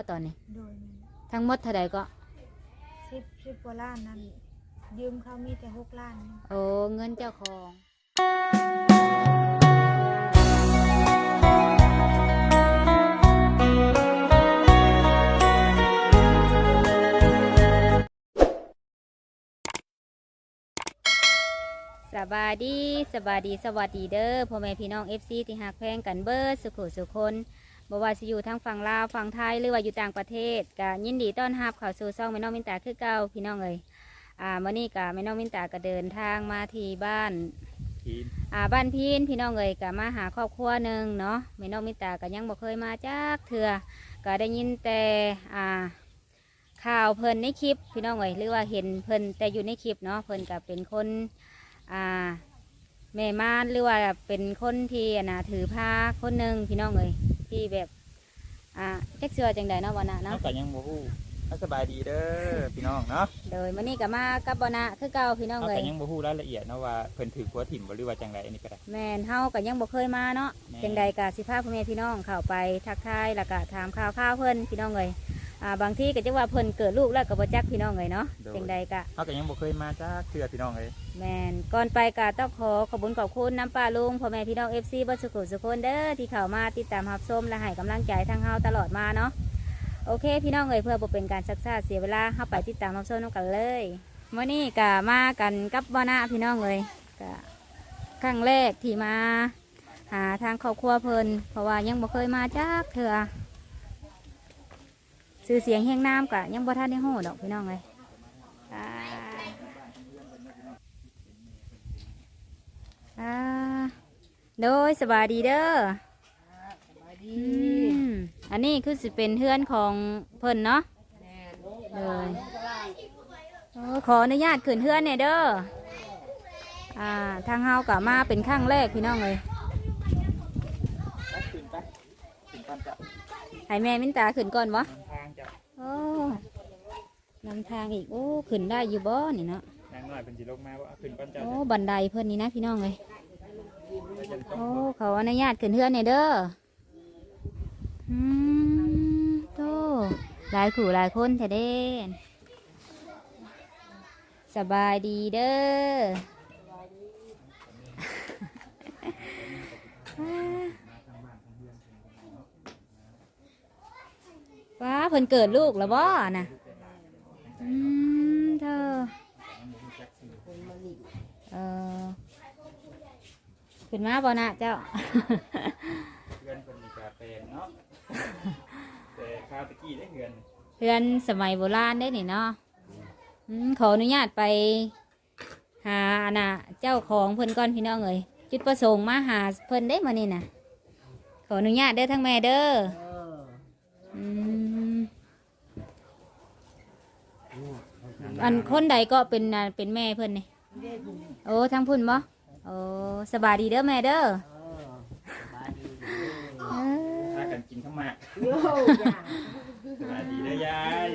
ว่าตอนนี้ โดยมันทั้งหมดเท่าใดก็ สิบสิบกว่าล้านนั่นยืมเขามีแต่หกล้านโอ้เงินเจ้าของ สบายดีสบายดีสวัสดีเด้อพ่อแม่พี่น้อง FC ที่หักแพงกันเบิดสุขุสุคน บ่ว่าสิอยู่ทั้งฝั่งลาวฝั่งไทยหรือว่าอยู่ต่างประเทศก็ยินดีต้อนรับเข้าสู่ช่องแม่น้องมินตาคือเก่าพี่น้องเอ้ยอ่ามื้อนี้ก็แม่น้องมินตาก็เดินทางมาที่บ้านทีนอ่าบ้านพีนพี่น้องเอ๋ยก็มาหาครอบครัวหนึ่งเนาะแม่น้องมิตาก็ยังบ่เคยมาจากเถื่อก็ได้ยินแต่อ่าข่าวเพิ่นในคลิปพี่น้องเอ๋ยหรือว่าเห็นเพิ่นแต่อยู่ในคลิปเนาะเพิ่นก็เป็นคนอ่าแม่ม่านหรือว่าเป็นคนที่อะนะถือผ้าคนหนึ่งพี่น้องเอ๋ย ที่แบบ อ่าเจ๊กเสือจังใดเนาะวันน่ะเนาะเนาะก็ยังบ่ฮู้เอาสบายดีเด้อพี่น้องเนาะโดยมื้อนี้ก็มากับบ่นะคือเก่าพี่น้องเอาเอ๋ก็ยยังบ่ฮู้รายละเอียดเนาะว่าเพิ่นถือหัวถิ่มบ่หรือว่าจังไดอันนี้ก็ได้แม่นเฮาก็ยังบ่เคยมาเนาะแม่นจังใดกะสิพาพ่อแม่พี่น้องเข้าไปทักทายแล้วก็ถามข่าวข้าวเพิ่นพี่น้องเอ้ย อ่าบางทีก็จะว่าเพิ่นเกิดลูกแล้วก็บ่จักพี่น้องเอ้ยเนาะจังใดกะเฮาก็ยังบ่เคยมาจากเทื่อพี่น้องเอ้ยแม่นก่อนไปกะต้องขอขอบคุญขอบคุณน้ำป้าลุงพ่อแม่พี่น้อง FC บ่สุขุสุคนเด้อที่เข้ามาติดตามรับชมและให้กำลังใจทางเฮาตลอดมาเนาะโอเค พี่น้องเอ้ยเพื่อบ่เป็นการซักซ่าเสียเวลาเฮาไปติดตามรับชมนำกันเลยมื้อนี้กะมากันกับบ่นาพี่น้องเอ้ยกะครั้งแรกที่มา หาทางครอบครัวเพิ่นเพราะว่ายังบ่เคยมาจากเถื่อ ซื้อเสียงแห้งน้ำกะยังบ่ทันได้ฮู้ดอกพี่น้องเลยอ่าอ่าโดยสบายดีเด้ออืมอันนี้คือสิเป็นเพื่อนของเพิ่นเนาะเลยโอ้ขออนุญาตขึ้นเพื่อนเนี่ยเด้ออ่าทางเฮากะมาเป็นครั้งแรกพี่น้องเลยไปขึ้นไปขึ้นก่อนจ้ะให้แม่มินตาขึ้นก่อนวะทางจ้ะ โอ้นำทางอีก โอ้ขึ้นได้อยู่บ่นี่เนาะนางน้อยเพิ่นสิลงมาว่าเอาขึ้นก่อนจ้ะโอ้บันไดเพิ่นนี่นะพี่น้องเลยแล้วจะต้องโอ้เขาอนุญาตขึ้นเฮือนเนี่ยเด้ออืมโตหลายขู่หลายคนแท้เด้สบายดีเด้อ ว้าเพิ่นเกิดลูกแล้วบ่น่ะอืมเธอเออขึ้นมาบ่นะเจ้าเพื่อนเพิ่นนี่ก็เป็นเนาะแต่ข้าวตะกี้ได้เฮือนเพื่อนสมัยโบราณได้นี่เนาะอืมขออนุญาตไป หาอันน่ะเจ้าของเพิ่นก่อนพี่น้องเอ้ยจุดประสงค์มาหาเพิ่นได้มานี่น่ะขออนุญาตเด้อทั้งแม่เด้ออื อันคนใดก็เป็นน่ะเป็นแม่เพิ่นนี่โอ้ทั้งพุ่นบ่โอ้สบายดีเด้อแม่เด้อเออพากันกินข้าวหมากโย่ย่าสบายดีเด้อยาย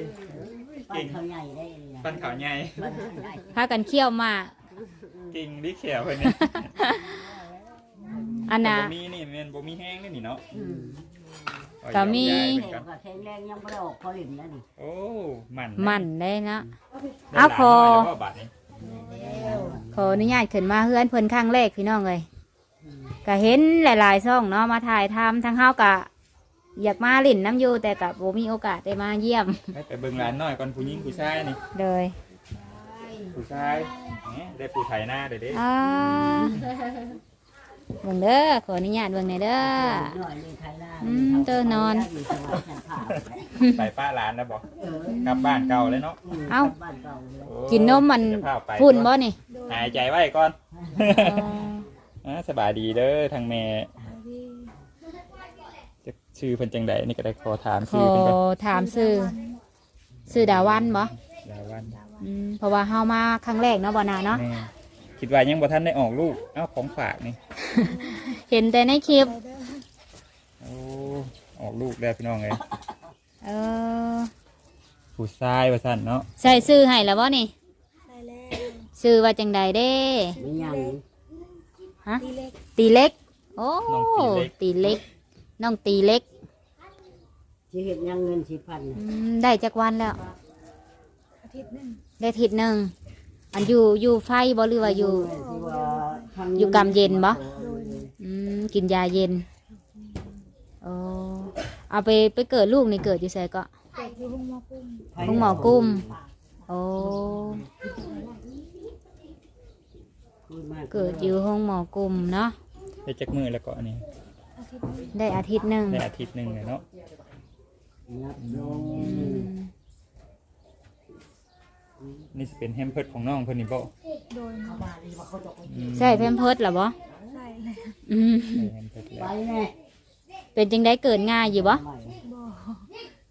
ปั้นเขาใหญ่ได้เลยนะปั้นข้าวใหญ่ปั้นเขาใหญ่พากันเคี่ยวหมากเก่งดิแขวเพิ่นนี่อันน่ะ บ่มีนี่แม่นบ่มีแห้งนี่นี่เนาะอืม ก็มีเอาแข็ยายงเพิ่นก่อนก็แข็งแรงยังไม่ได้ออกพอหลิมแล้วนี่โอ้มันมันได้นะได้เอาหลนคอน้ยแล้วก็บาดนี้ขออนุญาตขึ้นมาเฮือนเพิ่นครั้งแรกพี่น้องเลยก็เห็นหลายๆช่องเนาะมาถ่ายทำทางเฮากะ อยากมาลิ่นน้ำอยู่แต่กับบ่มีโอกาสได้มาเยี่ยมไปไปเบิ่งร้านน้อยก่อนผู้หญิงผู้ชายนี่เลยผู้ชายแหมได้ผู้ไถหน้าเด้อเด้อ่า เบิ่งเด้อขออนุญาตเบิ่งหน่อยเด้อหน่อยเลยไทยล่าอืมเจอนอนยู่สบายฉันผ่านไปป้าร้านแล้วบอกเออกลับบ้านเก่าเลยเนาะเอ้าบ้านเก่าเลยโอ้กินนมมันจะพาไปพุ่นบ่นี่หายใจไว้ก่อนอ๋ออ่าสบายดีเด้อทางแม่จะชื่อเพิ่นจังใดนี่ก็ได้ขอถามขชื่ออเพิ่นก่อนถามชื่อชื่อดาวันบ่ดาวันอืมเพราะว่าเฮามาครั้งแรกเนาะบ่นาเนาะ แม่คิดว่ายังบ่ทันได้ออกลูกเอ้าของฝากนี่ เห็นแต่ในคลิปโอ้ออกลูกแล้วพี่น้องเอ้ยเออผู้ชายว่าซั่นเนาะใส่ซื้อให้แล้วบ่นี่ใช่แล้วซื้อว่าจังใดเด้ ไม่ยังฮะ ตีเล็กตีเล็ก โอ้ตีเล็ก น้องตีเล็กจสิเฮ็ดหยังเงินสิพันอืมได้จักวันแล้วอาทิตย์หนึงได้อาทิศหนึ่ง อันอยู่อยู่ไฟบ่หรือว่าอยู่ที่ว่าทำอยู่กำเย็นบ่โดยอืมกินยาเย็นโอ้เอาไปไปเกิดลูกนี่เกิดอยู่ไสก็ เกิดอยู่ห้องหมอกุ้งห้องหมอกุ้ม โอ้คุยมาเกิดอยู่ห้องหมอกลุ่มเนาะได้จักมือแล้วก็อันนี้อาทิตย์หนึงได้อาทิตย์หนึ่งได้อาทิตย์หนึงเลยเนาะนับลงอืม นี่สิเป็นแฮมเพิร์ดของน้องเพิ่นนี่บ่โดยอืมใส่แพมเพิร์ดเหรอบ่ใส่เลยอืมได้แฮมเพิร์ดไปแล้วแน่เป็นจังได้เกิดง่ายอยู่บ่ใหม่บ่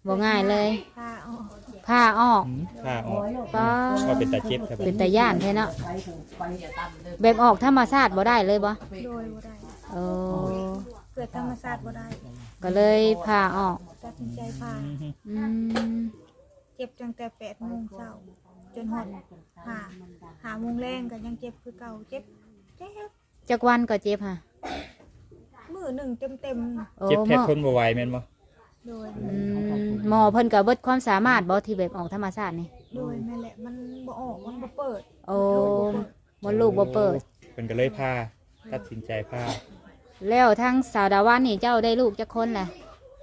บ่ง่ายเลยพาออกผ้าออกอืมผ้าออกป้าว่าเป็นตาเจ็บครับเป็นตาย่านแท้เนาะไปถึงไปจะตำเลยแบบออกธรรมชาติบ่ได้เลยบ่โดยบ่ได้โอ้เกิดธรรมศาสตร์บ่ได้ก็เลยผ้าออกตัดสินใจพาอืมอืมเจ็บตั้งแต่8โมงเช้า จนฮอดหาหาโมงแรงก็ยังเจ็บคือเก่าเจ็บเจ็บจักวันก็เจ็บค่ะมือหนึ่งเต็มโอ้เจ็บแทหมบอทนบ่ไหวแม่นบ่ๆโดยอืมหมอเพิ่นก็เบิดความสามารถบ่ที่แบบออกธรรมชาตินี่ โดยนั่นแหละมันบ่ออกมันบ่เปิดโอ้มดลูกบ่เปิด เพิ่นก็เลยพาตัดสินใจพาแล้วทั้งสาวดาวันนี่เจ้าได้ลูกจักคนแหละ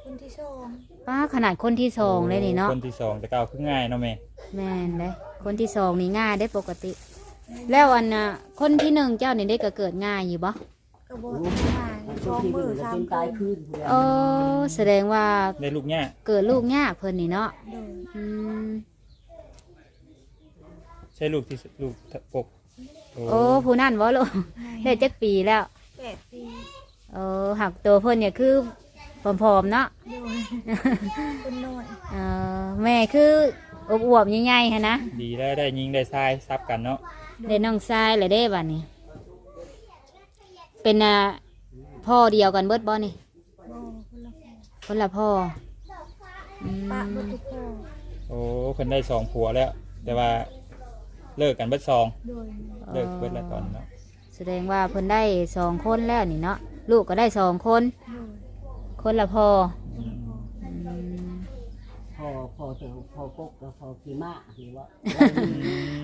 คนที่สองป้าขนาดคนที่สองเลยนี่เนาะคนที่สองแต่ก็เอาคือง่ายเนาะแม่แม่นเลย คนที่สองนี่ง่ายได้ปกติ แล้วอันน่ะคนที่หนึ่งเจ้านี่ได้ก็เกิดง่ายอยู่บ่ก็บ่มาสองมือสามเป็นคืตายนคืนผู้ใดโอ้แสดงว่าได้ลูกยากเกิดลูกยากเพิ่นนี่เนาะโดยอืมใช่ลูกที่สลูกปกโอ้ผู้นั่นบ่ลูกได้จักปีแล้วแปดปีโอ้หักตัวเพิ่นเนี่ยคือผอมๆเนาะ โดย คนน้อย เออแม่คือ อวบๆใหญ่ๆฮะนะดีแล้วได้ยิงได้ทรายซับกันเนาะได้น้องชายเลยได้บัดนี้ เป็นอะพ่อเดียวกันเบิดบ่นี่บ่คนละคนคนละพ่ออืมปะบ่ทุกพ่อโอ้เพิ่นได้สองผัวแล้ว แต่ว่าเลิกกันเบิดสองโดยเลิกเบิดแล้วตอนเนาะแสดงว่าเพิ่นได้สองคนแล้วนี่เนาะลูกก็ได้สองคน โดยคนละพ่ออืมอืมพ อพอเถอะพอกกกับพอขี่ม้าหรือว่า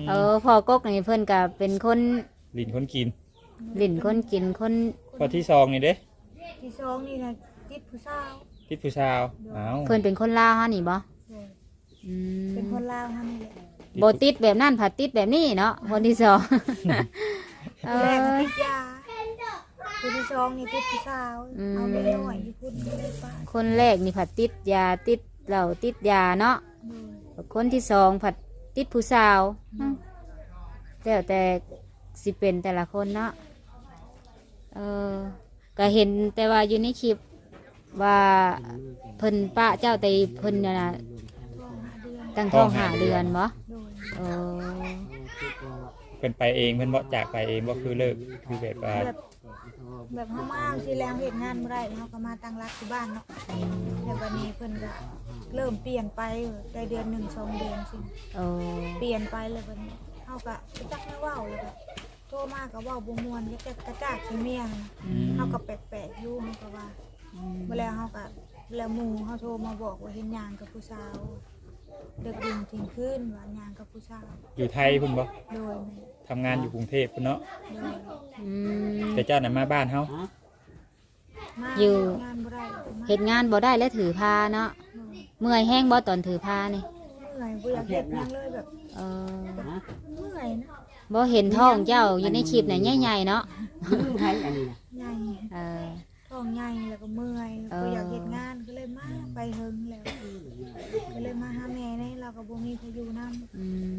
เออพ่อกกนี่เพิ่นก็เป็นคนลิ้นคนกินลิ่นคนกินคนพอที่สองนี่เด้ที่สองนี่นะติดผู้สาวทิศผู้ชาวอ้าวเพิ่นเป็นคนลาวฮะนี่บ่โดยอืมเป็นคนลาวทำนี่แหละบ่ติดแบบนั่นผัดติดแบบนี้เนาะคนที่สองเอคนแรกก็อติดยาคนที่สองนี่ติดผู้สาว อืม เอาไปหน่อยอยู่พุ่นก็เลยป้าคนแรกนี่ผัดติดยาติด เหล้าติดยาเนาะโดยคนที่สองผัดติดผู้สาวอ้าวแล้วแต่สิเป็นแต่ละคนเนาะเออก็เห็นแต่ว่าอยู่ในคลิปว่าเพิ่นป้าเจ้าแต่เพิ่นน่ะนะท้องหาเดือนตั้งท้องหาเดือนบ่โดยเออเพิ่นไปเองเพิ่นบ่จากไปเองบ่คือเลิกคือแบบว่าแบบ แบบเฮามาเอาสิแล้วเฮ็ดงานบ่ได้เฮาก็มาตั้งรักที่บ้านเนาะแต่วันนี้เพิ่นก็เริ่มเปลี่ยนไปได้เดือนหนึ่งสองเดือนสิเออเปลี่ยนไปเลยวันนี้เฮาก็จักไม่เว้าเลยแบบโทรมาก็เว้าบ่ม่วนก็จะกระจากสิเมียงอืมเฮาก็แปลกๆอยู่เฮาก็ว่าเมื่อแล้วเขาก็แล้วหมู่เขาโทรมาบอกว่าเห็นยางกับผู้สาวเด็กดินทิ้งขึ้นว่ายางกับผู้สาวอยู่ไทยพุ่นบ่โดย ทำงานอยู่กรุงเทพพุ่นเนาะโดยอืมแต่เจ้าน่ะมาบ้านเฮาฮะมาอยู่ งานบ่ได้มาเฮ็ดงานบ่ได้และถือพาเนาะโดยเมื่อยแห้งบ่ตอนถือพานี่เมื่อยบ่อยากเฮ็ดหยังเลยแบบเออฮะเมื่อยนะบ่เห็นท้องเจ้าอยู่ในคลิปน่ะใหญ่ๆเนาะมึงไทยอันนี้นะใหญ่เออ ท้องใหญ่แล้วก็เมื่อยเออ บ่อยากเฮ็ดงานก็เลยมาไปเฮิงแล้วก็เลยมาหาแม่นี่เราก็บ่มีพายุนำอืม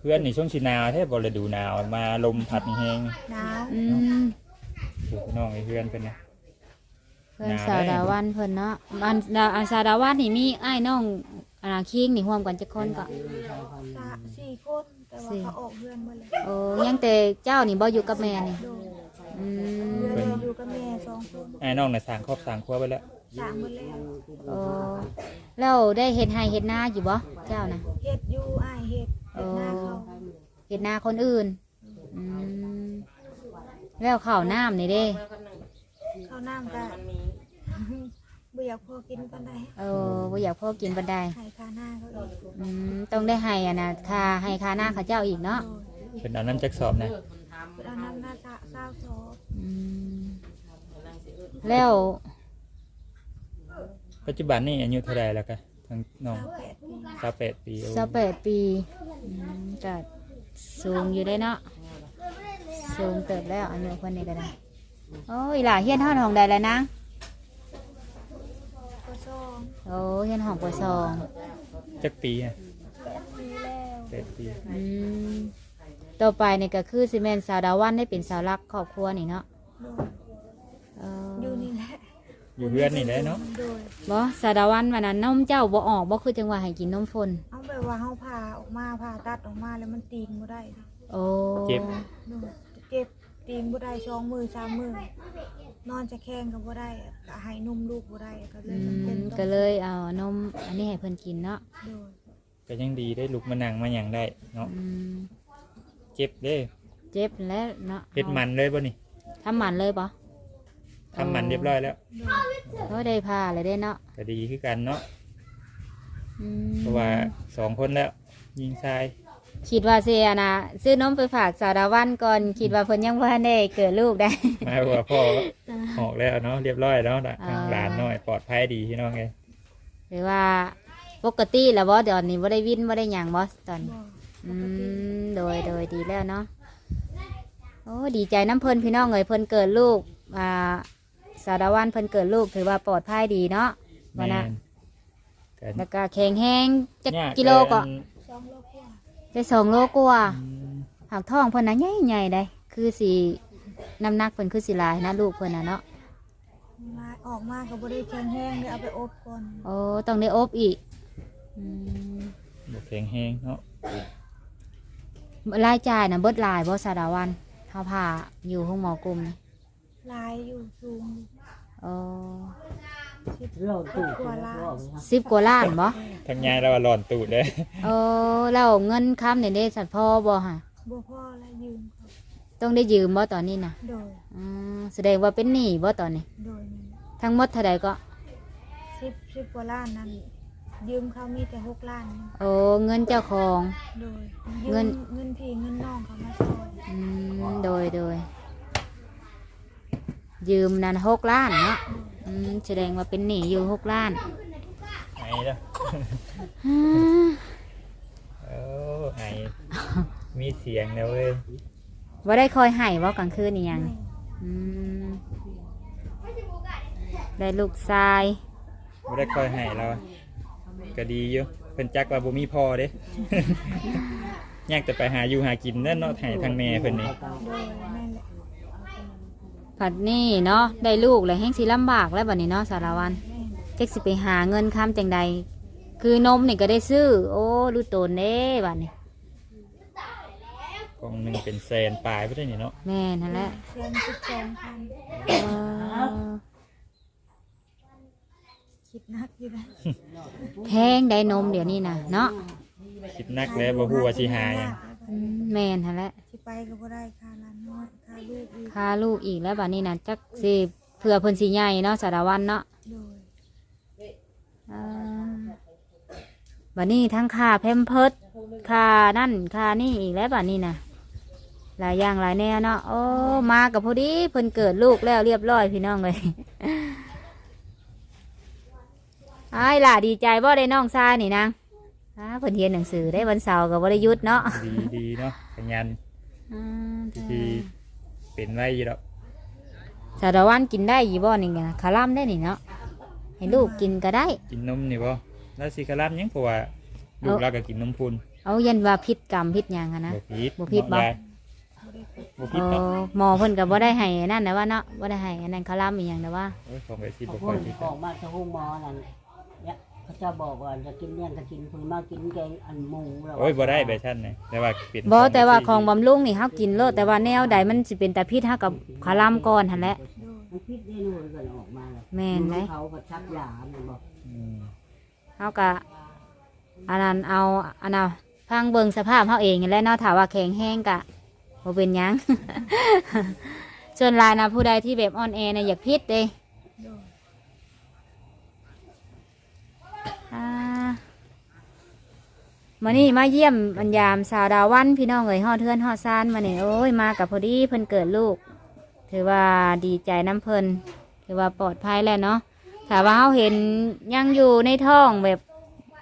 เพื่อนนี่ช่วงสิหนาวแท้บ่ฤดูหนาวมาลมพัดแห้งหนาวอืมๆโอ้พี่น้องไอ้เพื่อนเพิ่นนะเพิ่นสาวดาวันเพิ่นเนาะอันดาอันสาวดาวันนี่มีอ้ายน้องอาณาคิงนี่ร่วมกันจักคนก็ สะสี่คนแต่ว่าสี่ เขาออกเรือนหมดเลยโอ้ยังแต่เจ้านี่บ่อยู่กับแม่นี่โดยอืมเรือนอยู่กับแม่สองคนไอ้น้องน่ะสร้างครอบสร้างครัวไว้แล้วสามหมดแล้วโอ้แล้วได้เฮ็ดไร่เฮ็ดนาอยู่บ่เจ้าน่ะเฮ็ดอยู่อ้าย เฮ็ดเฮ็ดหน้าเขาเฮ็ดนาคนอื่นอืมแล้วข้าวน้ำนี่เด้ข้าวน้ำก็บ่อยากอยากพอกินปานใดเออบ่อยากพ่อกินบันไดให้ค่าหน้าเขาอีกอืมต้องได้ให้อะนะค่าให้ค่าหน้าเขาเจ้าอีกเนาะโดยเป็นเอาน้ำจักสอบนะเอาน้ำหน้าตาเศร้าซออืมแล้วปัจจุบันนี่อายุเท่าไรแล้วกะ ทั้งน้องเศร้าแปดปีสาวแปดปีโอ้สิบแปดปีอืมก็สูงอยู่ได้เนาะสูงเติบแล้วอายุคนนี้ก็ได้โอ้ยหล่าเฮียนห้องห้องใดแล้วนะก็ซองโอ้เฮียนห้องปสองจักปีอะแปดปีแล้วแปดปีอืมต่อไปนี่ก็คือซีเมนสาวดาวันได้เป็นสาวรักครอบครัวนี่เนาะโดยเอออยู่นี่แหละ อยู่เพื่อนนี่แหละเนาะโดยบ่สาวดาวันวันนั้นนมเจ้าบ่ออกบ่คือจังว่าให้กินนมฝนเอาแบบว่าเฮาผ่าออกมาผ่าตัดออกมาแล้วมันตีนบ่ได้นะโอ้เจ็บโดยเจ็บตีนบ่ได้ช่องมือสามมือนอนจะแข้งก็บ่ได้ก็ให้นมลูกบ่ได้ก็เลอืยจำเป็นมต้องก็เลยเอานมอันนี้ให้เพิ่นกินเนาะโดยก็ยังดีได้ลุกมานั่งมาอย่างได้เนาะอืมเจ็บเด้เจ็บแล้วเนาะเฮ็ดมันเลยบ่นี่ทำหมันเลยปะ ทำมันเรียบร้อยแล้วก็ได้ผ่าเลยได้เนาะก็ดีคือกันเนาะอืมเพราะว่าสองคนแล้ว ยิงทรายคิดว่าเสียนะซื้อนมไปฝากสาวดาวันก่อนคิดว่าเพิ่นยังบ่ทันได้เกิดลูกได้ มาว่าพ่อออกแล้วเนาะเรียบร้อยแล้วนะอ่าทางหลานน้อยปลอดภัยดีพี่น้องไงหรือว่าปกติแล้วบ่เดี๋ยวนี้บ่ได้วินบ่ได้หยังบ่ตอนนี้บ่อืปกติมโดยโดยดีแล้วเนาะโอ้ดีใจน้ำเพิ่นพี่น้องเอ้ยเพิ่นเกิดลูกอ่า สาวดาวันเพิ่นเกิดลูกถือว่าปลอดภัยดีเนาะวันน่ะแม่นแล้วก็แข็งแรงจักยากิโลก็แต่อันสองโลกว่าได้สองโลกว่าอืมหากท้องเพิ่นน่ะใหญ่ใหญ่ได้คือสีน้ำหนักเพิ่นคือสีลายนะลูกเพิ่นน่ะเนาะมาออกมาก็บ่ได้แข็งแห้งเลยเอาไปอบก่อนโอ้ต้องได้อบอีกอืมบกแข็งแห้งเนาะรายจ่ายน่ะเบิดหลายบ่สาดาวันเฮาพาอยู่ห้องหมอกลุ่มนี่ ลายอยู่สูงโอ้โลดตู้กว่าล้านสิบกว่าล้านบ่ทางยายเราว่าหลอนตูดเลยโอ้แล้วเงินค้ำเนี่ยได้สัตว์พ่อบ่ฮะบ่พ่อและยืมเขาต้องได้ยืมบ่ตอนนี้น่ะโดยอืมแสดงว่าเป็นหนี้บ่ตอนนี้ โดยนี่ทั้งหมดเท่าใดก็สิบสิบกว่าล้านนั้นยืมเขามีแต่หกล้านโอ้เงินเจ้าของ โดยเงิยืนมเงินพี่เงินน้องเขามาซอยอืมโดยโดย ยืมนั่นหกล้านเนาะอืมแสดงว่าเป็นหนี้อยู่หกล้านไอ้เด้อโอ้ไอมีเสียงแล้วเว้ยว่าได้คอยให้ว่ากลางคืนนี่ยังอืมได้ลูกชายไม่ได้คอยให้เราก็ดีอยู่เพิ่นจักว่าบ่มีพ่อเด้ ยากแต่ไปหาอยู่หากินนั่นเนาะให้ทางแม่เพิ่นนี่ โดยแม่นแหละ ผัดนี่เนาะได้ลูกเลยแห้งสิลำบากแล้วบัดนี้เนาะสารวันแม่นเจ๊กสิไปหาเงินค้ำจังใด คือนมนี่ก็ได้ซื้อ โอ้รู้ตนเด้บัดนี้กล่องหนึงเป็นแสนปลายบ่ได้นี่เนาะแม่นั่นแหละเซ็นสิบสองพันเออคิดนักอยู่นะแพงได้นมเดี๋ยวนี้นะเนาะคิดนักแล้วบ่ฮู้ว่าสิหาหยัง อืมแม่นั่นแหละสิไปก็บ่ได้ค่าร้านน้อยค่าลูกอีกพาลูกอีกแล้วบัดนี้นะจักสิเผื่อเพิ่นสิใหญ่เนาะสารวันเนาะโดยเออบัดนี้ทั้งค่าแพมเพิร์ดค่านั่นค่านี่อีกแล้วบัดนี้นะหลายอย่างหลายแนวเนาะโอ้มากับพอดีเพิ่นเกิดลูกแล้วเรียบร้อยพี่น้องเลยไอ้ายล่ะดีใจบ่ได้น้องชายนี่นาง อ้าเพิ่นเรียนหนังสือได้วันเสาร์กับวันหยุดเนาะดีดีเนาะขยันอ่าที่เป็นไว้อยู่ดอกสารวันกินได้ยี่บ่นี่ไงคาร่ำได้นี่เนาะให้ลูกกินก็ได้ กินนมนี่บ่แล้วสิกะรับหยังเพราะว่าลูกเราก็กินนมพุนเอายันว่าพิษกรรมพิษหยังอะนะบ่ผิดบ่ผิดบ่เนาะยายบ่ผิดโอ้เนาะหมอเพิ่นก็บ่ได้ให้นั่นนะว่าเนาะบ่ได้ให้อันนั้นคาร่ำอีหยังนะว่าโอ้ยของไอ้สิบ่พค่วอกยผิดออกมาจากห้องหมอนั่น เนี่ยเขาจะบอกว่าจะกินเนี่ยก็กินคุณมากินแกงอันหมูแล้วโอ้ยบ่ได้แบบชั้นนี่แต่ว่าเป็นบ่แต่ว่าของบำรุงนี่เฮากินโลดแต่ว่าแนวใดมันสิเป็นตาพิษเฮากับคาร่ำก่อนหั่นแหละโดยมันพิษได้นู่นกันออกมาเลยแม่นไหมเขาก็ชักยามันบอกอืมเฮาก็อันนั้นเอาอันน่ะพังเบิ่งสภาพเฮาเองนั่นแหละเนาะถ้าว่าแข็งแห้งก็บ่เป็นหยังส่วนหลายนะผู้ใดที่แบบอ่อนแอนะอยากพิษเด้ โดย มานี่มาเยี่ยมบรรยามสาวดาววันพี่น้องเอ๋ยฮอดเทือนฮอดซานมาเนี่ยโอ้ยมากับพอดีเพิ่นเกิดลูก ถือว่าดีใจน้ำเพิ่นถือว่าปลอดภัยแล้วเนาะถ้าว่าเฮาเห็นยังอยู่ในท้องแบบ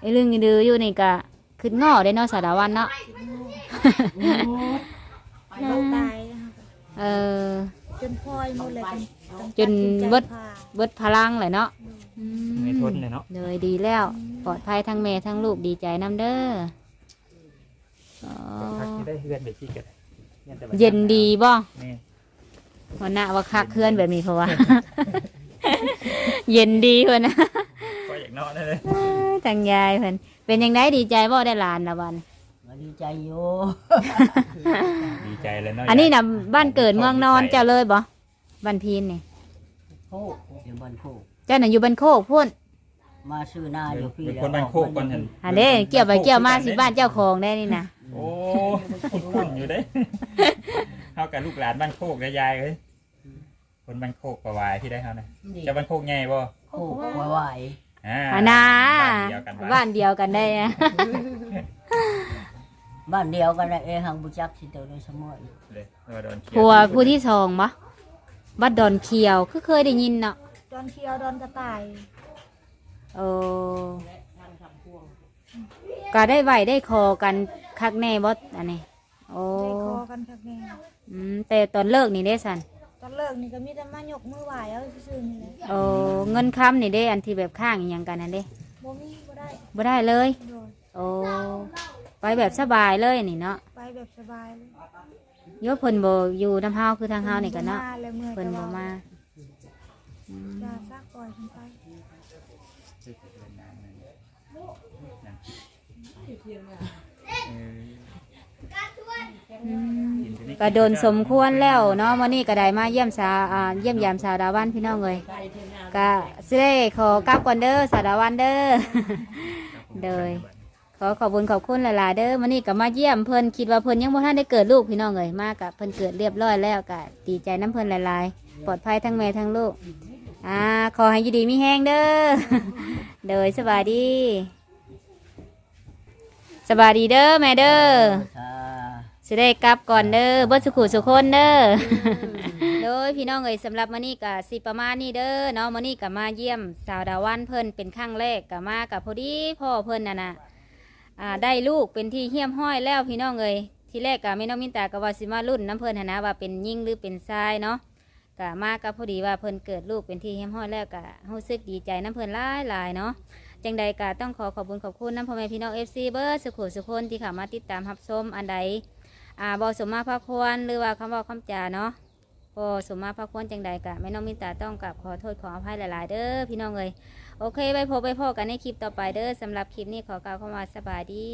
ไอ้เรื่องอีดืออยู่นี่ก็ขึ้นงอได้เนาะสาวดาววันเนาะเราตายนะคะเออจนพลอยหมดเลยต้องจนตัดสิใจเบิดผ่าเบิดพลังเลยเนาะ อืมไม่ทนเลยเนาะเลยดีแล้ว ปลอดภัยทั้งแม่ทั้งลูกดีใจน้ำเด้ออ๋อพักที่ได้เฮือนไปที่กันเย็นดีบ่แม่วันหน้าว่าคักเคลื่อนแบบนี้เพราะว่า เย็นดีเพิ่นนะก็อยากนอนเลยทางยายเพิ่นเป็นยังไงดีใจบ่ได้หลานละวันก็ดีใจอยู่ดีใจเลยเนาะอันนี้นะบ้านเกิดเมืองนอนเจ้าเลยบ่บ้านพีนนี่โคกอยู่บ้านโคก เจ้าน่ะอยู่บ้านโคกพุ่นมาซื้อหน้าอยู่พี่เป็นแล้วคนบ้านโคกก่อนเห็นอันนี้เกี่ยวไปเกี่ยวมาสิบ้านเจ้าของได้นี่นะโอ้คุ้นๆอยู่เด้เฮากับลูกหลานบ้านโคกกับยายเอ้ยคนบ้านโคกประวายที่ได้เฮานะเจะบ้านโคกใหญ่บ่โคกไหวอ่าอันนาบ้านเดียวกันบ้านเดียวกันได้นะๆบ้านเดียวกันนะเองหังบุจักสิเตอเลยสมอยเลยว่าโดนเขียผัวผู้ที่สองบ่บ้านดอนเขียวคือเคยได้ยินเนาะ ดอนเคียวดอนกระต่ายโอ้ก็ได้ไหวได้คอกันคักแน่บ่อันนี้โอ้ได้คอกันคักแน่อืมแต่ตอนเลิกนี่ได้สันตอนเลิกนี่ก็มีแต่มายกมือไหวเอาซื่อๆนี่แหละโอ้เงินค้ำนี่ได้อันที่แบบข้างอหย่างกันนั่นเด้บ่มีบ่ได้บ่ได้เลย โดยโอ้ไปแบบสบายเลยนี่เนาะไปแบบสบายเลยโยเพิ่นบ่อยู่น้ำเฮาคือทางเฮานี่กันเนาะ มาเลยเมื่อยเพิ่นบ่มาอ ย่าซักปล่อยมันไปก็โดนสมควรแล้วเนาะวันนี้ก็ได้มาเยี่ยมสาวอ่าเยี่ยมยามสาวดาวันพี่น้องเลยก็สิได้ขอกลับก่อนเด้อสาวดาวันเด้อเด้อขอขอบคุณขอบคุณหลายๆเด้อวันนี้ก็มาเยี่ยมเพิ่นคิดว่าเพิ่นยังบ่ทันได้เกิดลูกพี่น้องเลยมากับเพิ่นเกิดเรียบร้อยแล้วก็ดีใจน้ำเพิ่นหลายๆ ปลอดภัยทั้งแม่ทั้งลูก อ่าขอให้อยู่ดีมีแห้งเด้อเด้อสบายดี สบายดีเด้อแม่เด้อค่ะสิได้กลับก่อนเด้อเบิดสุขุสุคนเด้อ โดยพี่น้องเอ๋ยสำหรับมื้อนี้ก็สิประมาณนี้เด้อเนาะมื้อนี้ก็มาเยี่ยมสาวดาวันเพิ่นเป็นครั้งแรกก็มากับพอดีพ่อเพิ่นน่ะนะอ่าได้ลูกเป็นที่เฮี้ยมห้อยแล้วพี่น้องเอ๋ยที่แรกก็แม่น้องมินตาก็ว่าสิมารุ่นน้ำเพิ่นหั้นนะว่าเป็นยิ่งหรือเป็นทรายเนาะ ก็มากับพอดีว่าเพิ่นเกิดลูกเป็นที่เฮมห้อยแล้วก็รู้สึกดีใจน้ำเพิ่นหลายหลายเนาะจังใดก็ต้องขอขอบคุณขอบคุณน้ำพ่อแม่พี่น้อง FC เบิร์สุขุสุคนที่เข้ามาติดตามรับชมอันใดอ่าบอสมมาพระควรหรือว่าคำบอกคำจาเนาะบอสมมาพระควรจังใดกะแม่น้องมินตาต้องกับขอโทษขออภัยหลาย ๆ เด้อพี่น้องเอ้ยโอเคไปพบไปพอกันในคลิปต่อไปเด้อสำหรับคลิปนี้ขอกล่าวคำว่าสบายดี